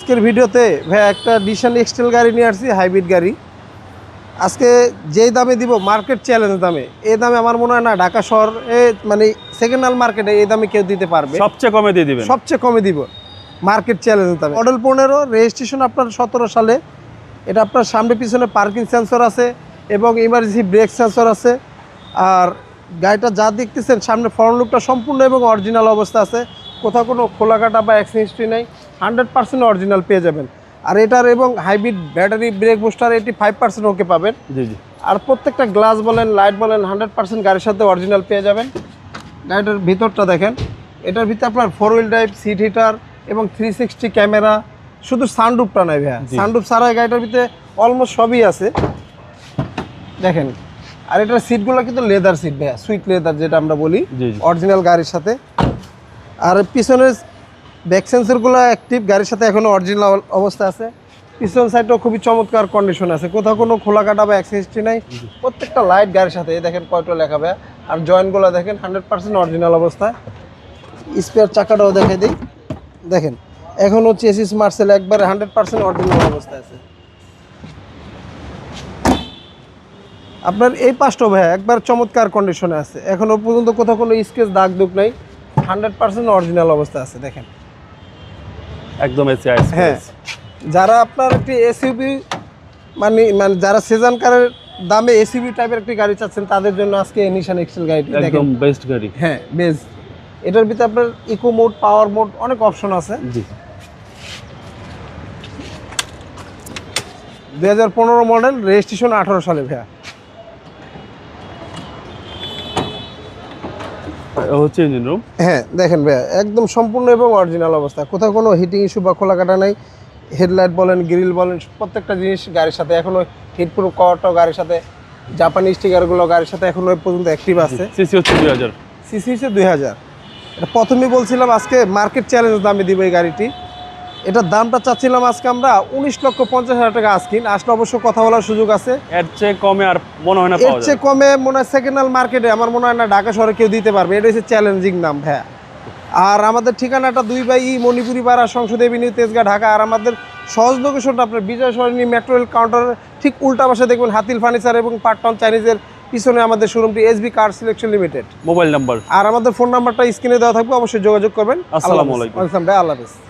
আজকের ভিডিওতে ভাই একটা ডিশান এক্সটেল গাড়ি নিয়ে আসছি হাইব্রিড গাড়ি। আজকে যেই দামে দিব মার্কেট চ্যালেঞ্জ দামে এই দামে আমার মনে হয় না ঢাকা শহর এ মানে সেকেন্ড হ্যান্ড মার্কেটে এই দামে কেউ দিতে পারবে। সবচেয়ে কমে দিয়ে দিবেন। সবচেয়ে কমে দিব মার্কেট চ্যালেঞ্জ দামে। মডেল পনেরো রেজিস্ট্রেশন আপনার সতেরো সালে। এটা আপনার সামনে পিছনে পার্কিং সেন্সর আছে এবং ইমার্জেন্সি ব্রেক সেন্সর আছে। আর গাড়িটা যা দেখতেছেন সামনে ফ্রন্ট লুকটা সম্পূর্ণ এবং অরিজিনাল অবস্থা আছে। কোথাও কোনো খোলা কাটা বা অ্যাক্সিডেন্ট হিস্ট্রি নেই। হান্ড্রেড পার্সেন্ট অরিজিনাল পেয়ে যাবেন। আর এটার এবং হাইব্রিড ব্যাটারি ব্রেক বুস্টার এটি ফাইভ পার্সেন্ট ওকে পাবেন। জি জি। আর প্রত্যেকটা গ্লাস বলেন লাইট বলেন হান্ড্রেড পার্সেন্ট গাড়ির সাথে অরিজিনাল পেয়ে যাবেন। গাড়িটার ভিতরটা দেখেন এটার ভিতরে আপনার four wheel drive seat heater এবং থ্রি সিক্সটি ক্যামেরা শুধু সানরুফটা নাই ভাইয়া। সানরুফ ছাড়া গাড়িটার ভিতরে অলমোস্ট সবই আছে। দেখেন আর এটার সিটগুলো কিন্তু লেদার সিট ভাইয়া সুইট লেদার যেটা আমরা বলি অরিজিনাল গাড়ির সাথে। আর পিছনের ব্যাক সেন্সরগুলো অ্যাক্টিভ গাড়ির সাথে এখনও অরিজিনাল অবস্থা আছে। পিছন সাইডটাও খুবই চমৎকার কন্ডিশন আছে। কোথাও কোনো খোলা কাটা বা অ্যাক্সিডেন্টই নাই। প্রত্যেকটা লাইট গাড়ির সাথে দেখেন কয়টা লেখা ভাইয়া। আর জয়েন্টগুলো দেখেন হান্ড্রেড পার্সেন্ট অরিজিনাল অবস্থায় স্পেয়ার চাকাটাও দেখে দিই। দেখেন, এখন হচ্ছে এসিস মার্সেল একবারে হান্ড্রেড পার্সেন্ট অরিজিনাল অবস্থায় আছে। আপনার এই পাঁচটা ভাইয়া একবার চমৎকার কন্ডিশনে আছে। এখনও পর্যন্ত কোথাও কোনো স্কেচ দাগ দুগ নাই। হান্ড্রেড পার্সেন্ট অরিজিনাল অবস্থা আছে, দেখেন। একদম এসি হ্যাঁ। যারা আপনার একটি এসইউবি মানে মানে যারা সেজান কারের দামে এসইউবি টাইপের একটি গাড়ি চাচ্ছেন তাদের জন্য আজকে নিশান এক্সেল গাড়িটি দেখেন। একদম বেস্ট গাড়ি। হ্যাঁ বেশ এটার ভিতরে আপনার ইকো মোড পাওয়ার মোড অনেক অপশন আছে। জি। দু হাজার পনেরো মডেল রেজিস্ট্রেশন আঠারো সালে ভাইয়া। হচ্ছে ইঞ্জিন রুম হ্যাঁ দেখেন ভাইয়া একদম সম্পূর্ণ এবং অরিজিনাল অবস্থা। কোথাও কোনো হিটিং ইস্যু বা খোলা কাটা নাই। হেডলাইট বলেন গ্রিল বলেন প্রত্যেকটা জিনিস গাড়ির সাথে। এখনও হিটপ্রুফ কভারটাও গাড়ির সাথে জাপানি স্টিকারগুলো গাড়ির সাথে এখনও পর্যন্ত অ্যাক্টিভ আছে। সিসি হচ্ছে দুই হাজার। সিসি হচ্ছে দুই হাজার। এটা প্রথমেই বলছিলাম আজকে মার্কেট চ্যালেঞ্জ দামে দিব এই গাড়িটি। এটার দামটা চাচ্ছিলাম আজকে আমরা উনিশ লক্ষ পঞ্চাশ হাজার টাকা আজকিন আসলে অবশ্য কথা বলার সুযোগ আছে। এর চেয়ে কমে আর মনে হয় না এর চেয়ে কমে মনে হয় সেকেন্ড হ্যান্ড মার্কেটে আমার মনে হয় না ঢাকা শহরে কেউ দিতে পারবে। এটা হচ্ছে চ্যালেঞ্জিং নাম হ্যাঁ। আর আমাদের ঠিকানাটা দুই বাই মণিপুরি পাড়া সংসদ এভিনিউ তেজগাঁ ঢাকা। আর আমাদের সহজ লোকেশনটা আপনার বিজয় সরণী মেট্রো রেল কাউন্টারের ঠিক উল্টা পাশে দেখবেন হাতিল ফার্নিচার এবং পার্টন চাইনিজের পিছনে আমাদের শোরুমটি SB car selection limited mobile number আর আমাদের ফোন নাম্বারটা স্ক্রিনে দেওয়া থাকবে অবশ্যই যোগাযোগ করবেন। আসসালামু আলাইকুম। ভাই আল্লাহ হাফেজ।